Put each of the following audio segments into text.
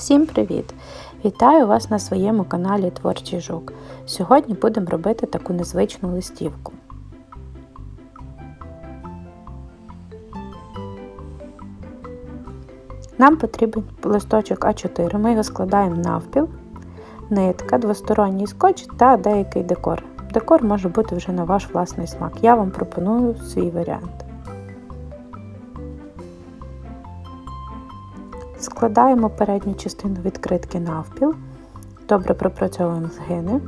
Всім привіт! Вітаю вас на своєму каналі Творчий Жук. Сьогодні будемо робити таку незвичну листівку. Нам потрібен листочок А4, ми його складаємо навпіл, нитка, двосторонній скотч та деякий декор. Декор може бути вже на ваш власний смак. Я вам пропоную свій варіант. Складаємо передню частину відкритки навпіл, добре пропрацьовуємо згини.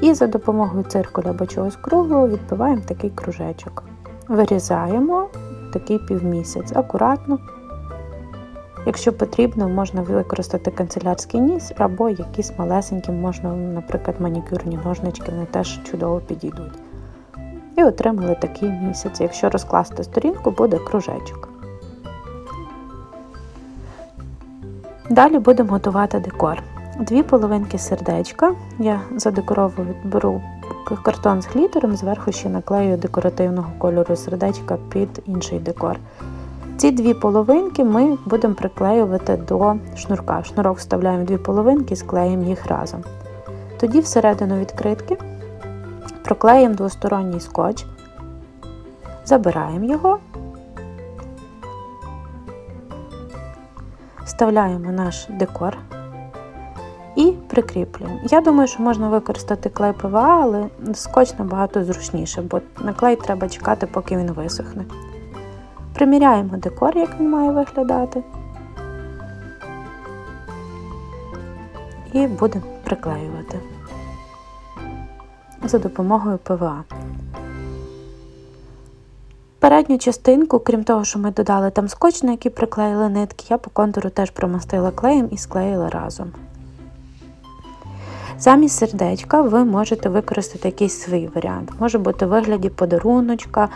І за допомогою циркуля або чогось круглого відбиваємо такий кружечок. Вирізаємо такий півмісяць акуратно. Якщо потрібно, можна використати канцелярський ніс або якісь малесенькі, можна, наприклад, манікюрні ножнички, вони теж чудово підійдуть. І отримали такий місяць. Якщо розкласти сторінку, буде кружечок. Далі будемо готувати декор. Дві половинки сердечка. Я задекоровую, беру картон з глітером, зверху ще наклею декоративного кольору сердечка під інший декор. Ці дві половинки ми будемо приклеювати до шнурка. В шнурок вставляємо дві половинки, склеїмо їх разом. Тоді всередину відкритки проклеїмо двосторонній скотч, забираємо його, вставляємо наш декор і прикріплюємо. Я думаю, що можна використати клей ПВА, але скотч набагато зручніше, бо на клей треба чекати, поки він висохне. Приміряємо декор, як він має виглядати. І будемо приклеювати за допомогою ПВА. Передню частинку, крім того, що ми додали там скотч, на який приклеїли нитки, я по контуру теж промастила клеєм і склеїла разом. Замість сердечка ви можете використати якийсь свій варіант. Може бути в вигляді подаруночка,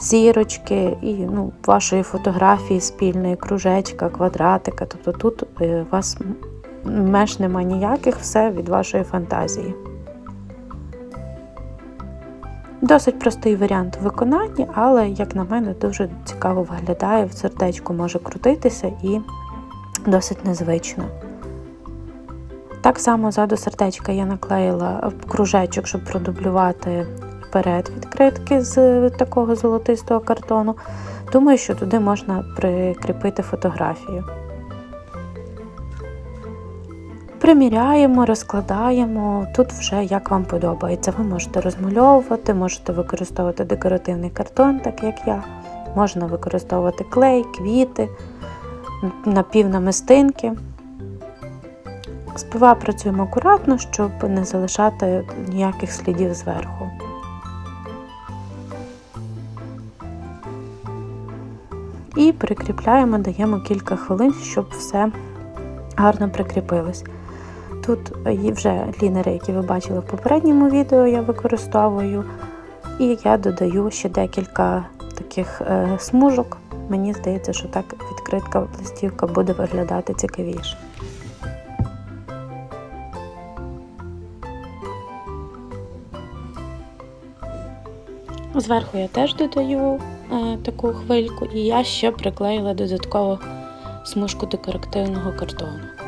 зірочки і ну, вашої фотографії спільної, кружечка, квадратика. Тобто тут у вас меж нема ніяких, все від вашої фантазії. Досить простий варіант виконання, але, як на мене, дуже цікаво виглядає. В сердечку може крутитися і досить незвично. Так само ззаду сердечка я наклеїла кружечок, щоб продублювати перед відкритки з такого золотистого картону. Думаю, що туди можна прикріпити фотографію. Приміряємо, розкладаємо, тут вже як вам подобається. Ви можете розмальовувати, можете використовувати декоративний картон, так як я. Можна використовувати клей, квіти, напівнамистинки. Спива працюємо акуратно, щоб не залишати ніяких слідів зверху. І прикріпляємо, даємо кілька хвилин, щоб все гарно прикріпилось. Тут вже лінери, які ви бачили в попередньому відео, я використовую. І я додаю ще декілька таких е, смужок. Мені здається, що так відкритка листівка буде виглядати цікавіше. Зверху я теж додаю е, таку хвильку, і я ще приклеїла додатково смужку декоративного картону.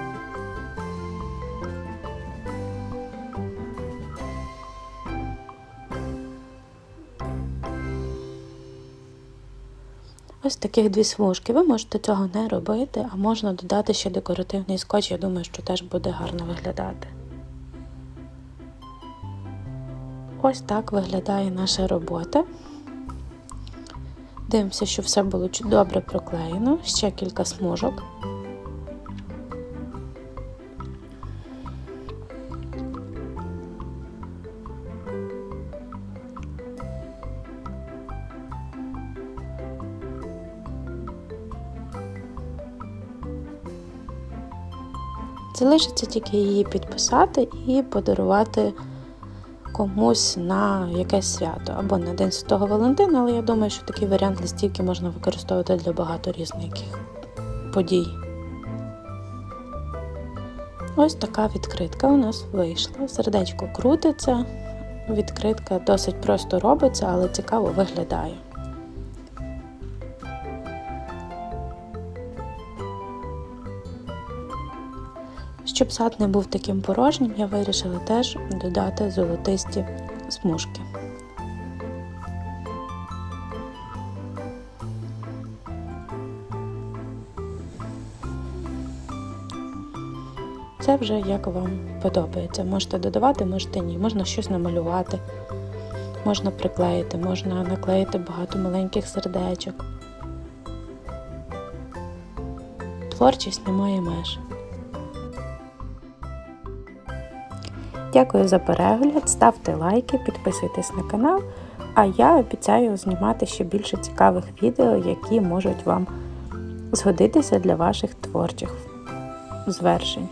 Ось таких дві смужки. Ви можете цього не робити, а можна додати ще декоративний скотч, я думаю, що теж буде гарно виглядати. Ось так виглядає наша робота. Дивимося, що все було добре проклеєно, ще кілька смужок. Залишиться тільки її підписати і подарувати комусь на якесь свято або на День Святого Валентина, але я думаю, що такий варіант листівки можна використовувати для багато різних подій. Ось така відкритка у нас вийшла. Сердечко крутиться, відкритка досить просто робиться, але цікаво виглядає. Щоб сад не був таким порожнім, я вирішила теж додати золотисті смужки. Це вже як вам подобається. Можете додавати, можете ні. Можна щось намалювати, можна приклеїти, можна наклеїти багато маленьких сердечок. Творчість не має меж. Дякую за перегляд, ставте лайки, підписуйтесь на канал, а я обіцяю знімати ще більше цікавих відео, які можуть вам згодитися для ваших творчих звершень.